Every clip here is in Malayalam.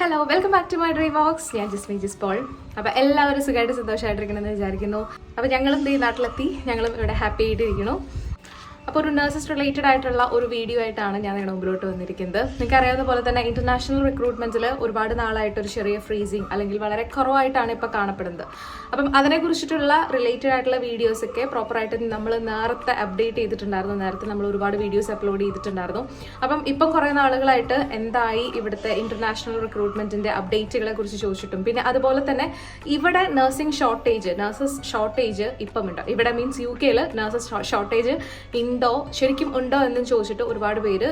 Hello welcome back to my dream vlogs ഞാൻ ജസ്മി ജിസ് പോൾ. അപ്പോൾ എല്ലാവരും സുഖമായിട്ട് സന്തോഷമായിട്ടിരിക്കണമെന്ന് വിചാരിക്കുന്നു. അപ്പോൾ ഞങ്ങളും ഈ നാട്ടിലെത്തി. ഞങ്ങളും ഇവിടെ ഹാപ്പി ആയിട്ടിരിക്കുന്നു. അപ്പോൾ ഒരു നഴ്സസ് റിലേറ്റഡ് ആയിട്ടുള്ള ഒരു വീഡിയോ ആയിട്ടാണ് ഞാൻ നിങ്ങളുടെ മുമ്പിലോട്ട് വന്നിരിക്കുന്നത്. നിങ്ങൾക്ക് അറിയാവുന്ന പോലെ തന്നെ ഇന്റർനാഷണൽ റിക്രൂട്ട്മെന്റിൽ ഒരുപാട് നാളായിട്ട് ഒരു ചെറിയ ഫ്രീസിങ് അല്ലെങ്കിൽ വളരെ കുറവായിട്ടാണ് ഇപ്പോൾ കാണപ്പെടുന്നത്. അപ്പം അതിനെക്കുറിച്ചിട്ടുള്ള റിലേറ്റഡ് ആയിട്ടുള്ള വീഡിയോസ് ഒക്കെ പ്രോപ്പറായിട്ട് നമ്മൾ നേരത്തെ അപ്ഡേറ്റ് ചെയ്തിട്ടുണ്ടായിരുന്നു. നേരത്തെ നമ്മൾ ഒരുപാട് വീഡിയോസ് അപ്ലോഡ് ചെയ്തിട്ടുണ്ടായിരുന്നു. അപ്പം ഇപ്പം കുറേ നാളുകളായിട്ട് എന്തായി ഇവിടുത്തെ ഇന്റർനാഷണൽ റിക്രൂട്ട്മെന്റിന്റെ അപ്ഡേറ്റുകളെ കുറിച്ച് ചോദിച്ചിട്ടും. പിന്നെ അതുപോലെ തന്നെ ഇവിടെ നഴ്സിംഗ് ഷോർട്ടേജ് നഴ്സസ് ഷോർട്ടേജ് ഇപ്പം ഉണ്ട്. ഇവിടെ മീൻസ് യു കെയിൽ നഴ്സസ് ഷോർട്ടേജ് ഉണ്ടോ? ശരിക്കും ഉണ്ടോ എന്നും ചോദിച്ചിട്ട് ഒരുപാട് പേര്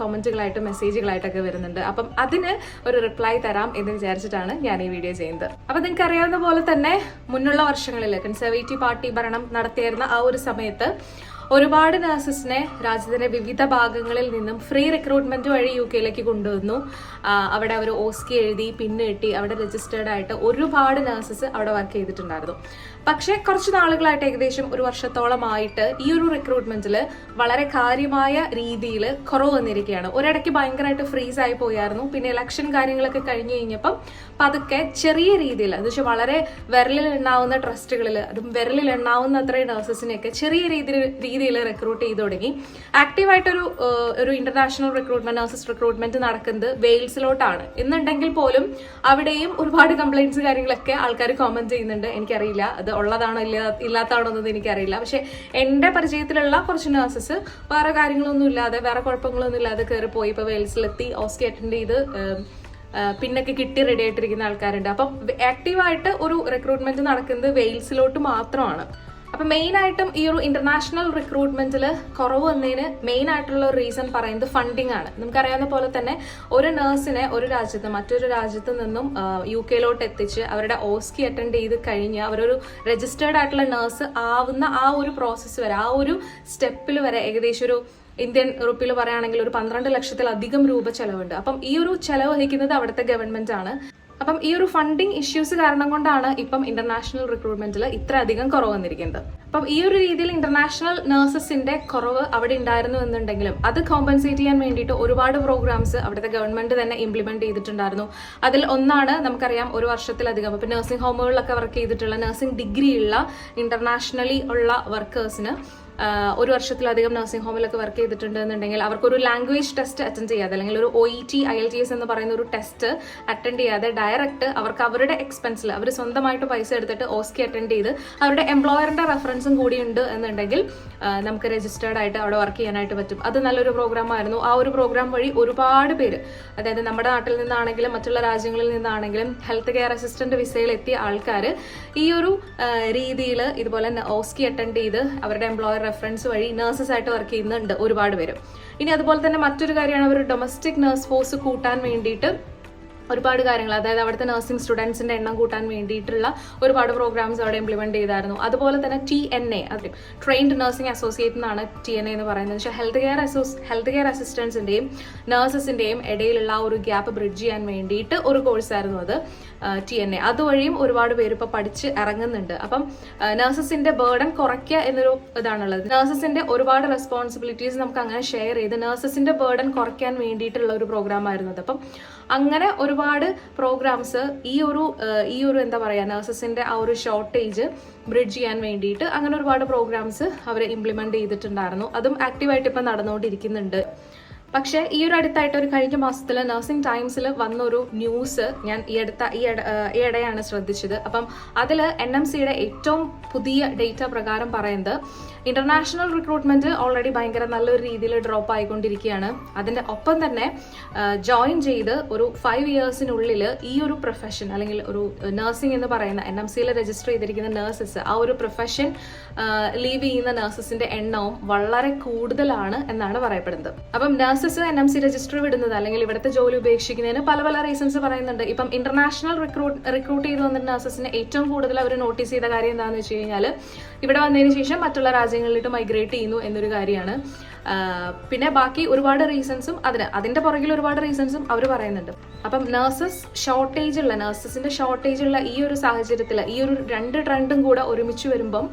കോമന്റുകളായിട്ട് മെസ്സേജുകളായിട്ടൊക്കെ വരുന്നുണ്ട്. അപ്പം അതിന് ഒരു റിപ്ലൈ തരാം എന്ന് വിചാരിച്ചിട്ടാണ് ഞാൻ ഈ വീഡിയോ ചെയ്യുന്നത്. അപ്പൊ നിങ്ങൾക്ക് അറിയാവുന്ന പോലെ തന്നെ മുന്നുള്ള വർഷങ്ങളിൽ കൺസർവേറ്റീവ് പാർട്ടി ഭരണം നടത്തിയിരുന്ന ആ ഒരു സമയത്ത് ഒരുപാട് നഴ്സസിനെ രാജ്യത്തിന്റെ വിവിധ ഭാഗങ്ങളിൽ നിന്നും ഫ്രീ റിക്രൂട്ട്മെന്റ് വഴി യു കെയിലേക്ക് കൊണ്ടുവന്നു. അവിടെ അവർ ഓസ്കി എഴുതി പിന്നെ കിട്ടി അവിടെ രജിസ്റ്റേർഡ് ആയിട്ട് ഒരുപാട് നഴ്സസ് അവിടെ വർക്ക് ചെയ്തിട്ടുണ്ടായിരുന്നു. പക്ഷേ കുറച്ച് നാളുകളായിട്ട് ഏകദേശം ഒരു വർഷത്തോളമായിട്ട് ഈ ഒരു റിക്രൂട്ട്മെന്റിൽ വളരെ കാര്യമായ രീതിയിൽ കുറവ് വന്നിരിക്കുകയാണ്. ഒരിടയ്ക്ക് ഭയങ്കരമായിട്ട് ഫ്രീസ് ആയി പോയായിരുന്നു. പിന്നെ ഇലക്ഷൻ കാര്യങ്ങളൊക്കെ കഴിഞ്ഞു കഴിഞ്ഞപ്പം പതുക്കെ ചെറിയ രീതിയിൽ എന്ന് വെച്ചാൽ വളരെ വിരലിൽ എണ്ണാവുന്ന ട്രസ്റ്റുകളിൽ അതും വിരലിൽ എണ്ണാവുന്ന അത്രയും നഴ്സസിനെയൊക്കെ ചെറിയ രീതിയിൽ രീതിയിൽ റിക്രൂട്ട് ചെയ്തു തുടങ്ങി. ആക്റ്റീവായിട്ടൊരു ഒരു ഇന്റർനാഷണൽ റിക്രൂട്ട്മെന്റ് നഴ്സസ് റിക്രൂട്ട്മെന്റ് നടക്കുന്നത് വെയിൽസിലോട്ടാണ്. എന്നുണ്ടെങ്കിൽ പോലും അവിടെയും ഒരുപാട് കംപ്ലൈന്റ്സ് കാര്യങ്ങളൊക്കെ ആൾക്കാർ കോമന്റ് ചെയ്യുന്നുണ്ട്. എനിക്കറിയില്ല. അത് ഉള്ളതാണോ ഇല്ല ഇല്ലാത്തതാണോ എന്നത് എനിക്കറിയില്ല. പക്ഷെ എന്റെ പരിചയത്തിലുള്ള കുറച്ച് നഴ്സസ് വേറെ കാര്യങ്ങളൊന്നും ഇല്ലാതെ വേറെ കുഴപ്പങ്ങളൊന്നും ഇല്ലാതെ കയറി പോയി ഇപ്പോൾ വെയിൽസിലെത്തി ഓസ്കി അറ്റൻഡ് ചെയ്ത് പിന്നൊക്കെ കിട്ടി റെഡി ആയിട്ടിരിക്കുന്ന ആൾക്കാരുണ്ട്. അപ്പം ആക്റ്റീവായിട്ട് ഒരു റിക്രൂട്ട്മെന്റ് നടക്കുന്നത് വെയിൽസിലോട്ട് മാത്രമാണ്. അപ്പം മെയിൻ ആയിട്ടും ഈ ഒരു ഇന്റർനാഷണൽ റിക്രൂട്ട്മെന്റിൽ കുറവ് വന്നതിന് മെയിൻ ആയിട്ടുള്ള ഒരു റീസൺ പറയുന്നത് ഫണ്ടിങ് ആണ്. നമുക്കറിയാവുന്ന പോലെ തന്നെ ഒരു നഴ്സിനെ ഒരു രാജ്യത്ത് മറ്റൊരു രാജ്യത്ത് നിന്നും യു കെയിലോട്ട് എത്തിച്ച് അവരുടെ ഓസ്കി അറ്റൻഡ് ചെയ്ത് കഴിഞ്ഞ് അവരൊരു രജിസ്റ്റേർഡ് ആയിട്ടുള്ള നഴ്സ് ആവുന്ന ആ ഒരു പ്രോസസ്സ് വരെ ആ ഒരു സ്റ്റെപ്പിൽ വരെ ഏകദേശം ഒരു ഇന്ത്യൻ റുപ്പിയിൽ പറയുകയാണെങ്കിൽ ഒരു പന്ത്രണ്ട് ലക്ഷത്തിലധികം രൂപ ചെലവുണ്ട്. അപ്പം ഈ ഒരു ചെലവ് വഹിക്കുന്നത് അവിടുത്തെ ഗവൺമെന്റ് ആണ്. അപ്പം ഈ ഒരു ഫണ്ടിങ് ഇഷ്യൂസ് കാരണം കൊണ്ടാണ് ഇപ്പം ഇന്റർനാഷണൽ റിക്രൂട്ട്മെന്റിൽ ഇത്ര അധികം കുറവ് വന്നിരിക്കുന്നത്. അപ്പം ഈ ഒരു രീതിയിൽ ഇന്റർനാഷണൽ നഴ്സസിന്റെ കുറവ് അവിടെ ഉണ്ടായിരുന്നു എന്നുണ്ടെങ്കിലും അത് കോമ്പൻസേറ്റ് ചെയ്യാൻ വേണ്ടിയിട്ട് ഒരുപാട് പ്രോഗ്രാംസ് അവിടുത്തെ ഗവൺമെന്റ് തന്നെ ഇംപ്ലിമെന്റ് ചെയ്തിട്ടുണ്ടായിരുന്നു. അതിൽ ഒന്നാണ് നമുക്കറിയാം ഒരു വർഷത്തിലധികം ഇപ്പം നഴ്സിംഗ് ഹോമുകളിലൊക്കെ വർക്ക് ചെയ്തിട്ടുള്ള നഴ്സിംഗ് ഡിഗ്രി ഉള്ള ഇന്റർനാഷണലി ഉള്ള വർക്കേഴ്സിന് ഒരു വർഷത്തിലധികം നഴ്സിംഗ് ഹോമിലൊക്കെ വർക്ക് ചെയ്തിട്ടുണ്ട് എന്നുണ്ടെങ്കിൽ അവർക്കൊരു ലാംഗ്വേജ് ടെസ്റ്റ് അറ്റൻഡ് ചെയ്യാതെ അല്ലെങ്കിൽ ഒരു O E T I L T S എന്ന് പറയുന്ന ഒരു ടെസ്റ്റ് അറ്റൻഡ് ചെയ്യാതെ ഡയറക്റ്റ് അവർക്ക് അവരുടെ എക്സ്പെൻസിൽ അവർ സ്വന്തമായിട്ട് പൈസ എടുത്തിട്ട് ഓസ്കി അറ്റൻഡ് ചെയ്ത് അവരുടെ എംപ്ലോയറിന്റെ റെഫറൻസും കൂടി ഉണ്ട് എന്നുണ്ടെങ്കിൽ നമുക്ക് രജിസ്റ്റേർഡ് ആയിട്ട് അവിടെ വർക്ക് ചെയ്യാനായിട്ട് പറ്റും. അത് നല്ലൊരു പ്രോഗ്രാം ആയിരുന്നു. ആ ഒരു പ്രോഗ്രാം വഴി ഒരുപാട് പേര് അതായത് നമ്മുടെ നാട്ടിൽ നിന്നാണെങ്കിലും മറ്റുള്ള രാജ്യങ്ങളിൽ നിന്നാണെങ്കിലും ഹെൽത്ത് കെയർ അസിസ്റ്റന്റ് വിസയിൽ എത്തിയ ആൾക്കാർ ഈ ഒരു രീതിയിൽ ഇതുപോലെ ഓസ്കി അറ്റൻഡ് ചെയ്ത് അവരുടെ എംപ്ലോയർ റെഫറൻസ് വഴി നഴ്സസ് ആയിട്ട് വർക്ക് ചെയ്യുന്നുണ്ട് ഒരുപാട് പേര്. ഇനി അതുപോലെ തന്നെ മറ്റൊരു കാര്യമാണ് അവർ ഡൊമസ്റ്റിക് നഴ്സ് ഫോഴ്സ് കൂട്ടാൻ വേണ്ടിയിട്ട് ഒരുപാട് കാര്യങ്ങൾ അതായത് അവിടുത്തെ നഴ്സിംഗ് സ്റ്റുഡൻസിന്റെ എണ്ണം കൂട്ടാൻ വേണ്ടിയിട്ടുള്ള ഒരുപാട് പ്രോഗ്രാംസ് അവിടെ ഇംപ്ലിമെന്റ് ചെയ്തായിരുന്നു. അതുപോലെ തന്നെ ടി എൻ എ അത് ട്രെയിൻഡ് നഴ്സിംഗ് അസോസിയേറ്റ് എന്നാണ് ടി എൻ എ എന്ന് പറയുന്നത്. പക്ഷേ ഹെൽത്ത് കെയർ അസോസ് ഹെൽത്ത് കെയർ അസിസ്റ്റൻസിന്റെയും നഴ്സസിന്റെയും ഇടയിലുള്ള ഒരു ഗ്യാപ്പ് ബ്രിഡ്ജ് ചെയ്യാൻ വേണ്ടിയിട്ട് ഒരു കോഴ്സായിരുന്നു അത്. ടി എൻ എ അതുവഴിയും ഒരുപാട് പേര് ഇപ്പോൾ പഠിച്ച് ഇറങ്ങുന്നുണ്ട്. അപ്പം നഴ്സസിന്റെ ബേർഡൻ കുറയ്ക്കുക എന്നൊരു ഇതാണുള്ളത്. നഴ്സസിന്റെ ഒരുപാട് റെസ്പോൺസിബിലിറ്റീസ് നമുക്ക് അങ്ങനെ ഷെയർ ചെയ്ത് നഴ്സസിന്റെ ബേർഡൻ കുറയ്ക്കാൻ വേണ്ടിയിട്ടുള്ള ഒരു പ്രോഗ്രാം ആയിരുന്നു അപ്പം അങ്ങനെ ഒരുപാട് പ്രോഗ്രാംസ് ഈ ഒരു ഈ ഒരു എന്താ പറയുക നഴ്സസിന്റെ ആ ഒരു ഷോർട്ടേജ് ബ്രിഡ്ജ് ചെയ്യാൻ വേണ്ടിയിട്ട് അങ്ങനെ ഒരുപാട് പ്രോഗ്രാംസ് അവർ ഇംപ്ലിമെന്റ് ചെയ്തിട്ടുണ്ടായിരുന്നു. അതും ആക്റ്റീവായിട്ട് ഇപ്പം നടന്നുകൊണ്ടിരിക്കുന്നുണ്ട്. പക്ഷേ ഈ ഒരു അടുത്തായിട്ട് ഒരു കഴിഞ്ഞ മാസത്തിൽ നഴ്സിംഗ് ടൈംസിൽ വന്നൊരു ന്യൂസ് ഞാൻ ഈ അടുത്ത ഈ ഇട- ഈ ഇടയാണ് ശ്രദ്ധിച്ചത്. അപ്പം അതിൽ എൻ എം സിയുടെ ഏറ്റവും പുതിയ ഡേറ്റ പ്രകാരം പറയുന്നത് ഇന്റർനാഷണൽ റിക്രൂട്ട്മെന്റ് ഓൾറെഡി ഭയങ്കര നല്ലൊരു രീതിയിൽ ഡ്രോപ്പ് ആയിക്കൊണ്ടിരിക്കുകയാണ്. അതിന്റെ ഒപ്പം തന്നെ ജോയിൻ ചെയ്ത് ഒരു ഫൈവ് ഇയേഴ്സിനുള്ളിൽ ഈ ഒരു പ്രൊഫഷൻ അല്ലെങ്കിൽ ഒരു നഴ്സിംഗ് എന്ന് പറയുന്ന എൻ എം സിയിൽ രജിസ്റ്റർ ചെയ്തിരിക്കുന്ന നഴ്സസ് ആ ഒരു പ്രൊഫഷൻ ലീവ് ചെയ്യുന്ന നഴ്സസിന്റെ എണ്ണവും വളരെ കൂടുതലാണ് എന്നാണ് പറയപ്പെടുന്നത്. അപ്പം nurses N M C register വിടുന്നത് അല്ലെങ്കിൽ ഇവിടുത്തെ ജോലി ഉപേക്ഷിക്കുന്നതിന് പല പല റീസൺസ് പറയുന്നുണ്ട്. ഇപ്പം ഇന്റർനാഷണൽ റിക്രൂട്ട് റിക്രൂട്ട് ചെയ്ത് വന്നിട്ട് നഴ്സസിന് ഏറ്റവും കൂടുതൽ അവർ നോട്ടീസ് ചെയ്ത കാര്യം എന്താണെന്ന് വെച്ച് കഴിഞ്ഞാൽ ഇവിടെ വന്നതിന് ശേഷം മറ്റുള്ള രാജ്യങ്ങളിലോട്ട് മൈഗ്രേറ്റ് ചെയ്യുന്നു എന്നൊരു കാര്യമാണ്. പിന്നെ ബാക്കി ഒരുപാട് റീസൺസും അതിന് അതിന്റെ പുറകിൽ ഒരുപാട് റീസൺസും അവർ പറയുന്നുണ്ട്. അപ്പം നഴ്സസ് ഷോർട്ടേജ് ഉള്ള നഴ്സസിന്റെ ഷോർട്ടേജ് ഉള്ള ഈ ഒരു സാഹചര്യത്തിൽ ഈ ഒരു രണ്ട് ട്രെൻഡും കൂടെ ഒരുമിച്ച് വരുമ്പം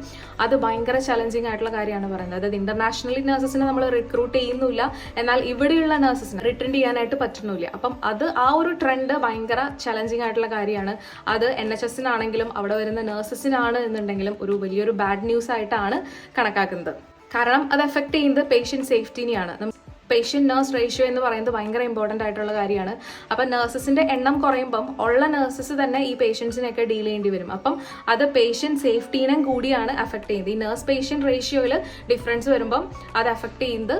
അത് ഭയങ്കര ചലഞ്ചിങ് ആയിട്ടുള്ള കാര്യമാണ് പറയുന്നത്. അതായത് ഇന്റർനാഷണലി നഴ്സസിനെ നമ്മൾ റിക്രൂട്ട് ചെയ്യുന്നില്ല എന്നാൽ ഇവിടെയുള്ള നഴ്സസിനെ റിട്ടേൺ ചെയ്യാനായിട്ട് പറ്റുന്നില്ല അപ്പം അത് ആ ഒരു ട്രെൻഡ് ഭയങ്കര ചലഞ്ചിങ് ആയിട്ടുള്ള കാര്യമാണ്. അത് എൻ എച്ച് എസിനാണെങ്കിലും അവിടെ വരുന്ന നഴ്സസിനാണ് എന്നുണ്ടെങ്കിലും ഒരു വലിയൊരു ബാഡ് ന്യൂസ് ആയിട്ടാണ് കണക്കാക്കുന്നത്. കാരണം അത് എഫക്ട് ചെയ്യുന്നത് പേഷ്യന്റ് സേഫ്റ്റിനെയാണ് പേഷ്യന്റ് നേഴ്സ് റേഷ്യോ എന്ന് പറയുന്നത് ഭയങ്കര ഇമ്പോർട്ടന്റ് ആയിട്ടുള്ള കാര്യമാണ്. അപ്പം നേഴ്സസിന്റെ എണ്ണം കുറയുമ്പം ഉള്ള നേഴ്സസ് തന്നെ ഈ പേഷ്യൻസിനെയൊക്കെ ഡീൽ ചെയ്യേണ്ടി വരും. അപ്പം അത് പേഷ്യന്റ് സേഫ്റ്റീനും കൂടിയാണ് അഫക്ട് ചെയ്യുന്നത്. ഈ നേഴ്സ് പേഷ്യന്റ് റേഷ്യോയിൽ ഡിഫറൻസ് വരുമ്പം അത് അഫക്ട് ചെയ്യുന്നത്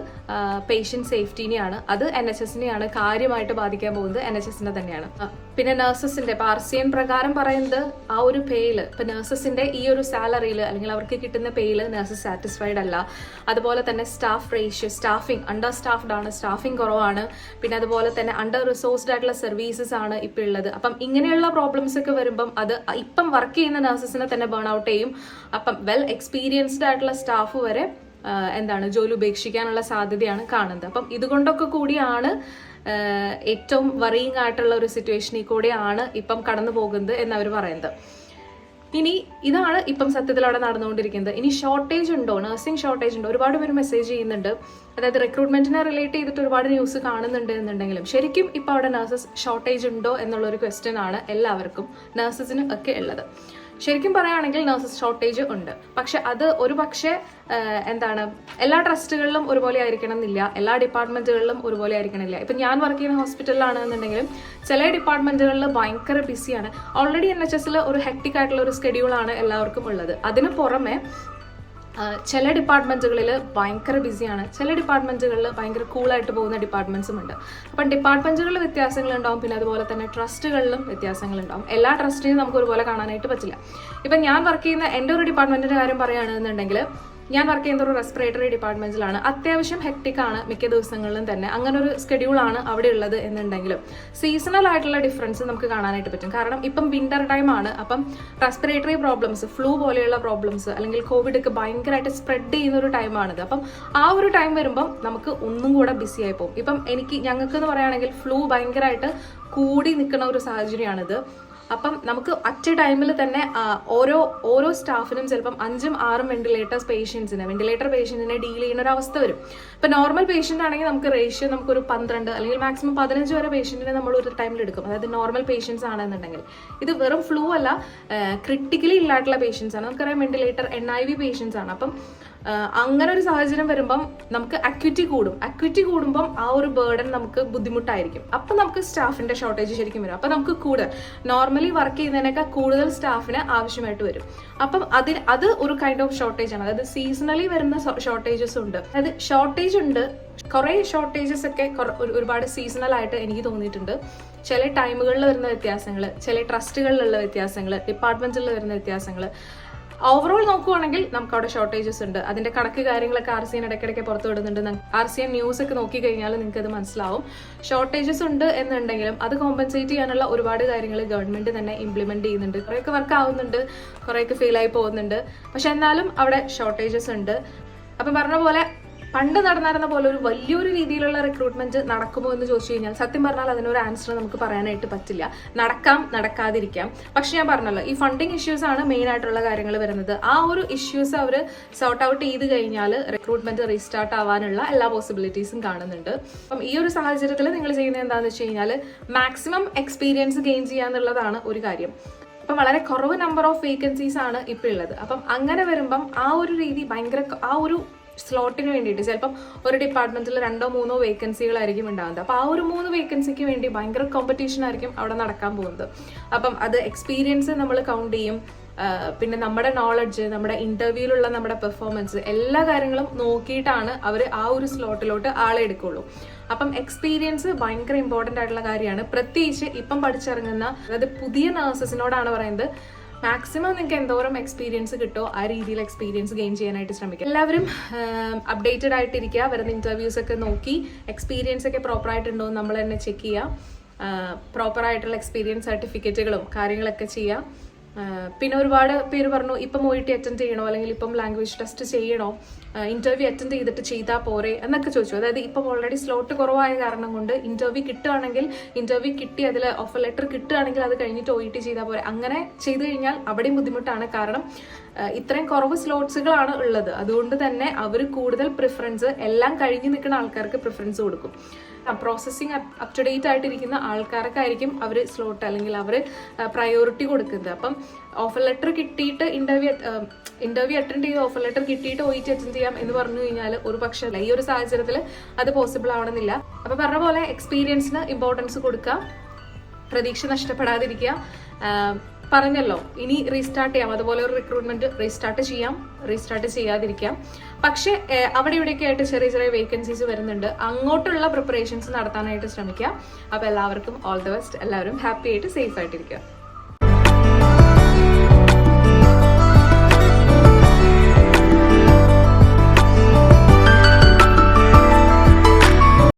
പേഷ്യന്റ് സേഫ്റ്റീനെയാണ് അത് എൻ എച്ച് എസിനെയാണ് കാര്യമായിട്ട് ബാധിക്കാൻ പോകുന്നത് എൻ എച്ച് എസിനെ തന്നെയാണ്. പിന്നെ നേഴ്സസിന്റെ ഇപ്പൊ ആർ സി എൻ പ്രകാരം പറയുന്നത് ആ ഒരു പേയിൽ ഇപ്പം നേഴ്സസിന്റെ ഈ ഒരു സാലറിയിൽ അല്ലെങ്കിൽ അവർക്ക് കിട്ടുന്ന പേയിൽ നേഴ്സസ് സാറ്റിസ്ഫൈഡ് അല്ല. അതുപോലെ തന്നെ staff ratio staffing under staffed ആണ് സ്റ്റാഫിംഗ് കുറവാണ്. പിന്നെ അതുപോലെ തന്നെ അണ്ടർ റിസോഴ്സ്ഡ് ആയിട്ടുള്ള സർവീസസ് ആണ് ഇപ്പോൾ ഉള്ളത് അപ്പം ഇങ്ങനെയുള്ള പ്രോബ്ലംസ് ഒക്കെ വരുമ്പം അത് ഇപ്പം വർക്ക് ചെയ്യുന്ന നഴ്സസിനെ തന്നെ ബേൺ ഔട്ട് ചെയ്യും. അപ്പം വെൽ എക്സ്പീരിയൻസ്ഡ് ആയിട്ടുള്ള സ്റ്റാഫ് വരെ എന്താണ് ജോലി ഉപേക്ഷിക്കാനുള്ള സാധ്യതയാണ് കാണുന്നത്. അപ്പം ഇതുകൊണ്ടൊക്കെ കൂടിയാണ് ഏറ്റവും വറിയിങ് ആയിട്ടുള്ള ഒരു സിറ്റുവേഷനിൽ കൂടെയാണ് ഇപ്പം കടന്നു പോകുന്നത് എന്നവർ പറയുന്നത്. ഇനി ഇതാണ് ഇപ്പം സത്യത്തിൽ അവിടെ നടന്നുകൊണ്ടിരിക്കുന്നത്. ഇനി ഷോർട്ടേജ് ഉണ്ടോ? നഴ്സിംഗ് ഷോർട്ടേജ് ഉണ്ടോ? ഒരുപാട് പേര് മെസ്സേജ് ചെയ്യുന്നുണ്ട്. അതായത് റിക്രൂട്ട്മെന്റിനെ റിലേറ്റ് ചെയ്തിട്ട് ഒരുപാട് ന്യൂസ് കാണുന്നുണ്ട് എന്നുണ്ടെങ്കിലും ശരിക്കും ഇപ്പോൾ അവിടെ നഴ്സസ് ഷോർട്ടേജ് ഉണ്ടോ എന്നുള്ള ഒരു ക്വസ്റ്റ്യൻ ആണ് എല്ലാവർക്കും നഴ്സസിനും ഒക്കെ ഉള്ളത്. ശരിക്കും പറയുകയാണെങ്കിൽ നഴ്സസ് ഷോർട്ടേജ് ഉണ്ട്. പക്ഷെ അത് ഒരു പക്ഷേ എന്താണ് എല്ലാ ട്രസ്റ്റുകളിലും ഒരുപോലെ ആയിരിക്കണം എന്നില്ല എല്ലാ ഡിപ്പാർട്ട്മെന്റുകളിലും ഒരുപോലെ ആയിരിക്കണമില്ല ഇപ്പം ഞാൻ വർക്ക് ചെയ്യുന്ന ഹോസ്പിറ്റലിലാണ് എന്നുണ്ടെങ്കിലും ചില ഡിപ്പാർട്ട്മെന്റുകളിൽ ഭയങ്കര ബിസിയാണ് ഓൾറെഡി എൻ എച്ച് എസിൽ ഒരു ഹെക്ടിക് ആയിട്ടുള്ള ഒരു സ്കെഡ്യൂളാണ് എല്ലാവർക്കും ഉള്ളത്. അതിന് പുറമെ ചില ഡിപ്പാർട്ട്മെന്റുകളിൽ ഭയങ്കര ബിസിയാണ് ചില ഡിപ്പാർട്ട്മെന്റുകളിൽ ഭയങ്കര കൂളായിട്ട് പോകുന്ന ഡിപ്പാർട്ട്മെന്റ്സും ഉണ്ട്. അപ്പം ഡിപ്പാർട്ട്മെന്റുകളിൽ വ്യത്യാസങ്ങളുണ്ടാവും പിന്നെ അതുപോലെ തന്നെ ട്രസ്റ്റുകളിലും വ്യത്യാസങ്ങളുണ്ടാവും. എല്ലാ ട്രസ്റ്റിനെയും നമുക്ക് ഒരുപോലെ കാണാനായിട്ട് പറ്റില്ല. ഇപ്പം ഞാൻ വർക്ക് ചെയ്യുന്ന എന്റെ ഒരു ഡിപ്പാർട്ട്മെന്റിന്റെ കാര്യം പറയുകയാണെന്നുണ്ടെങ്കിൽ ഞാൻ വർക്ക് ചെയ്യുന്ന ഒരു റെസ്പിറേറ്ററി ഡിപ്പാർട്ട്മെന്റിലാണ് അത്യാവശ്യം ഹെക്ടിക് ആണ് മിക്ക ദിവസങ്ങളിലും തന്നെ. അങ്ങനെ ഒരു സ്കെഡ്യൂളാണ് അവിടെ ഉള്ളത് എന്നുണ്ടെങ്കിലും. സീസണൽ ആയിട്ടുള്ള ഡിഫറൻസ് നമുക്ക് കാണാനായിട്ട് പറ്റും. കാരണം ഇപ്പം വിന്റർ ടൈം ആണ്. അപ്പം റെസ്പിറേറ്ററി പ്രോബ്ലംസ് ഫ്ലൂ പോലെയുള്ള പ്രോബ്ലംസ് അല്ലെങ്കിൽ കോവിഡ് ഒക്കെ ഭയങ്കരമായിട്ട് സ്പ്രെഡ് ചെയ്യുന്ന ഒരു ടൈമാണിത് അപ്പം ആ ഒരു ടൈം വരുമ്പം നമുക്ക് ഒന്നും കൂടെ ബിസി ആയി പോകും. ഇപ്പം എനിക്ക് ഞങ്ങൾക്ക് എന്ന് പറയുകയാണെങ്കിൽ ഫ്ലൂ ഭയങ്കരമായിട്ട് കൂടി നിൽക്കുന്ന ഒരു സാഹചര്യമാണിത്. അപ്പം നമുക്ക് അറ്റ് ടൈമിൽ തന്നെ ഓരോ ഓരോ സ്റ്റാഫിനും ചിലപ്പം അഞ്ചും ആറും വെന്റിലേറ്റർ പേഷ്യൻസിന് വെന്റിലേറ്റർ പേഷ്യൻസിനെ ഡീൽ ചെയ്യുന്ന ഒരു അവസ്ഥ വരും. ഇപ്പം നോർമൽ പേഷ്യന്റ് ആണെങ്കിൽ നമുക്ക് റേഷ്യോ നമുക്കൊരു പന്ത്രണ്ട് അല്ലെങ്കിൽ മാക്സിമം പതിനഞ്ച് വരെ പേഷ്യന്റിനെ നമ്മൾ ഒരു ടൈമിൽ എടുക്കും. അതായത് നോർമൽ പേഷ്യൻസ് ആണെന്നുണ്ടെങ്കിൽ. ഇത് വെറും ഫ്ലൂ അല്ല ക്രിട്ടിക്കലി ഇല്ലാട്ടുള്ള പേഷ്യൻസ് ആണ്. നമുക്കറിയാം ventilator N I V patients ആണ്. അപ്പം അങ്ങനെ ഒരു സാഹചര്യം വരുമ്പം നമുക്ക് അക്വിറ്റി കൂടും. അക്വിറ്റി കൂടുമ്പം ആ ഒരു ബേർഡൻ നമുക്ക് ബുദ്ധിമുട്ടായിരിക്കും. അപ്പം നമുക്ക് സ്റ്റാഫിന്റെ ഷോർട്ടേജ് ശരിക്കും വരും. അപ്പം നമുക്ക് കൂടുതൽ നോർമലി വർക്ക് ചെയ്യുന്നതിനേക്കാൾ കൂടുതൽ സ്റ്റാഫിന് ആവശ്യമായിട്ട് വരും. അപ്പം അതിന് അത് ഒരു കൈൻഡ് ഓഫ് ഷോർട്ടേജ് ആണ്. അതായത് സീസണലി വരുന്ന ഷോർട്ടേജസ് ഉണ്ട്. അതായത് ഷോർട്ടേജ് ഉണ്ട്. കുറേ ഷോർട്ടേജസ് ഒക്കെ ഒരുപാട് സീസണൽ ആയിട്ട് എനിക്ക് തോന്നിയിട്ടുണ്ട്. ചില ടൈമുകളിൽ വരുന്ന വ്യത്യാസങ്ങൾ ചില ട്രസ്റ്റുകളിലുള്ള വ്യത്യാസങ്ങൾ ഡിപ്പാർട്ട്മെന്റിൽ വരുന്ന വ്യത്യാസങ്ങൾ ഓവറോൾ നോക്കുവാണെങ്കിൽ നമുക്ക് അവിടെ ഷോർട്ടേജസ് ഉണ്ട്. അതിന്റെ കണക്ക് കാര്യങ്ങളൊക്കെ ആർ സി എൻ ഇടയ്ക്കിടയ്ക്ക് പുറത്തു വിടുന്നുണ്ട്. ആർ സി എൻ ന്യൂസ് ഒക്കെ നോക്കി കഴിഞ്ഞാൽ നിങ്ങൾക്ക് അത് മനസ്സിലാവും. ഷോർട്ടേജസ് ഉണ്ട് എന്നുണ്ടെങ്കിലും അത് കോമ്പൻസേറ്റ് ചെയ്യാനുള്ള ഒരുപാട് കാര്യങ്ങൾ ഗവൺമെന്റ് തന്നെ ഇംപ്ലിമെന്റ് ചെയ്യുന്നുണ്ട്. കുറേയൊക്കെ വർക്ക് ആവുന്നുണ്ട്. കുറേയൊക്കെ ഫെയിൽ ആയി പോകുന്നുണ്ട്. പക്ഷെ എന്നാലും അവിടെ ഷോർട്ടേജസ് ഉണ്ട്. അപ്പം പറഞ്ഞ പോലെ പണ്ട് നടന്നിരുന്ന പോലെ ഒരു വലിയൊരു രീതിയിലുള്ള റിക്രൂട്ട്മെന്റ് നടക്കുമോ എന്ന് ചോദിച്ചു കഴിഞ്ഞാൽ സത്യം പറഞ്ഞാൽ അതിനൊരു ആൻസർ നമുക്ക് പറയാനായിട്ട് പറ്റില്ല. നടക്കാം നടക്കാതിരിക്കാം. പക്ഷെ ഞാൻ പറഞ്ഞല്ലോ ഈ ഫണ്ടിങ് ഇഷ്യൂസ് ആണ് മെയിൻ ആയിട്ടുള്ള കാര്യങ്ങൾ വരുന്നത്. ആ ഒരു ഇഷ്യൂസ് അവർ സോർട്ട് ഔട്ട് ചെയ്ത് കഴിഞ്ഞാൽ റിക്രൂട്ട്മെന്റ് റീസ്റ്റാർട്ട് ആവാനുള്ള എല്ലാ പോസിബിലിറ്റീസും കാണുന്നുണ്ട്. അപ്പം ഈ ഒരു സാഹചര്യത്തിൽ നിങ്ങൾ ചെയ്യുന്നത് എന്താണെന്ന് വെച്ച് കഴിഞ്ഞാൽ മാക്സിമം എക്സ്പീരിയൻസ് ഗെയിൻ ചെയ്യാന്നുള്ളതാണ് ഒരു കാര്യം. അപ്പം വളരെ കുറവ് നമ്പർ ഓഫ് വേക്കൻസീസ് ആണ് ഇപ്പോൾ ഉള്ളത്. അപ്പം അങ്ങനെ വരുമ്പം ആ ഒരു രീതി ഭയങ്കര ആ ഒരു സ്ലോട്ടിന് വേണ്ടിയിട്ട്. ചിലപ്പം ഒരു ഡിപ്പാർട്ട്മെന്റിൽ രണ്ടോ മൂന്നോ വേക്കൻസികളായിരിക്കും ഉണ്ടാകുന്നത്. അപ്പോൾ ആ ഒരു മൂന്ന് വേക്കൻസിക്ക് വേണ്ടി ഭയങ്കര കോമ്പറ്റീഷൻ ആയിരിക്കും അവിടെ നടക്കാൻ പോകുന്നത്. അപ്പം അത് എക്സ്പീരിയൻസ് നമ്മൾ കൗണ്ട് ചെയ്യും. പിന്നെ നമ്മുടെ നോളജ് നമ്മുടെ ഇന്റർവ്യൂവിലുള്ള നമ്മുടെ പെർഫോമൻസ് എല്ലാ കാര്യങ്ങളും നോക്കിയിട്ടാണ് അവർ ആ ഒരു സ്ലോട്ടിലോട്ട് ആളെ എടുക്കുള്ളൂ. അപ്പം എക്സ്പീരിയൻസ് ഭയങ്കര ഇമ്പോർട്ടന്റ് ആയിട്ടുള്ള കാര്യമാണ്. പ്രത്യേകിച്ച് ഇപ്പം പഠിച്ചിറങ്ങുന്ന അതായത് പുതിയ നഴ്സസിനോടാണ് പറയുന്നത് മാക്സിമം നിങ്ങൾക്ക് എന്തോരം എക്സ്പീരിയൻസ് കിട്ടോ ആ രീതിയിൽ എക്സ്പീരിയൻസ് ഗെയിൻ ചെയ്യാനായിട്ട് ശ്രമിക്കുക എല്ലാവരും അപ്ഡേറ്റഡ് ആയിട്ടിരിക്കുക വരുന്ന ഇന്റർവ്യൂസ് ഒക്കെ നോക്കി എക്സ്പീരിയൻസ് ഒക്കെ പ്രോപ്പർ ആയിട്ടുണ്ടോ എന്ന് നമ്മൾ തന്നെ ചെക്ക് ചെയ്യുക പ്രോപ്പർ ആയിട്ടുള്ള എക്സ്പീരിയൻസ് സർട്ടിഫിക്കറ്റുകളും കാര്യങ്ങളൊക്കെ ചെയ്യുക പിന്നെ ഒരുപാട് പേര് പറഞ്ഞു ഇപ്പം ഒ അറ്റൻഡ് ചെയ്യണോ? അല്ലെങ്കിൽ ഇപ്പം ലാംഗ്വേജ് ടെസ്റ്റ് ചെയ്യണോ? ഇന്റർവ്യൂ അറ്റൻഡ് ചെയ്തിട്ട് ചെയ്താൽ പോരെ എന്നൊക്കെ ചോദിച്ചു. അതായത് ഇപ്പം ഓൾറെഡി സ്ലോട്ട് കുറവായ കാരണം കൊണ്ട് ഇന്റർവ്യൂ കിട്ടുകയാണെങ്കിൽ ഇന്റർവ്യൂ കിട്ടി അതിൽ ഓഫർ ലെറ്റർ കിട്ടുകയാണെങ്കിൽ അത് കഴിഞ്ഞിട്ട് ഒ ടി ചെയ്താൽ പോരെ. അങ്ങനെ ചെയ്തു കഴിഞ്ഞാൽ അവിടെയും ബുദ്ധിമുട്ടാണ്. കാരണം ഇത്രയും കുറവ് സ്ലോട്ട്സുകളാണ് ഉള്ളത്. അതുകൊണ്ട് തന്നെ അവർ കൂടുതൽ പ്രിഫറൻസ് എല്ലാം കഴിഞ്ഞു നിൽക്കുന്ന ആൾക്കാർക്ക് പ്രിഫറൻസ് കൊടുക്കും. പ്രോസസ്സിങ് അപ് ടു ഡേറ്റ് ആയിട്ടിരിക്കുന്ന ആൾക്കാർക്കായിരിക്കും അവർ സ്ലോട്ട് അല്ലെങ്കിൽ അവർ പ്രയോറിറ്റി കൊടുക്കുന്നത്. അപ്പം ഓഫർ ലെറ്റർ കിട്ടിയിട്ട് ഇന്റർവ്യൂ ഇന്റർവ്യൂ അറ്റൻഡ് ചെയ്ത് ഓഫർ ലെറ്റർ കിട്ടിയിട്ട് ഒ ടി അറ്റൻഡ് ചെയ്യാം എന്ന് പറഞ്ഞു കഴിഞ്ഞാൽ ഒരു പക്ഷേ അല്ല. ഈ ഒരു സാഹചര്യത്തിൽ അത് പോസിബിൾ ആവണമെന്നില്ല. അപ്പം പറഞ്ഞ പോലെ എക്സ്പീരിയൻസിന് ഇമ്പോർട്ടൻസ് കൊടുക്കുക. പ്രതീക്ഷ നഷ്ടപ്പെടാതിരിക്കുക. പറഞ്ഞല്ലോ ഇനി റീസ്റ്റാർട്ട് ചെയ്യാം. അതുപോലെ ഒരു റിക്രൂട്ട്മെന്റ് റീസ്റ്റാർട്ട് ചെയ്യാം. റീസ്റ്റാർട്ട് ചെയ്യാതിരിക്കാം. പക്ഷെ അവിടെ ഇവിടെയൊക്കെ ആയിട്ട് ചെറിയ ചെറിയ വേക്കൻസീസ് വരുന്നുണ്ട്. അങ്ങോട്ടുള്ള പ്രിപ്പറേഷൻസ് നടത്താനായിട്ട് ശ്രമിക്കുക അപ്പോൾ എല്ലാവർക്കും ഓൾ ദ ബെസ്റ്റ് എല്ലാവരും ഹാപ്പി ആയിട്ട് സേഫ് ആയിട്ടിരിക്കുക.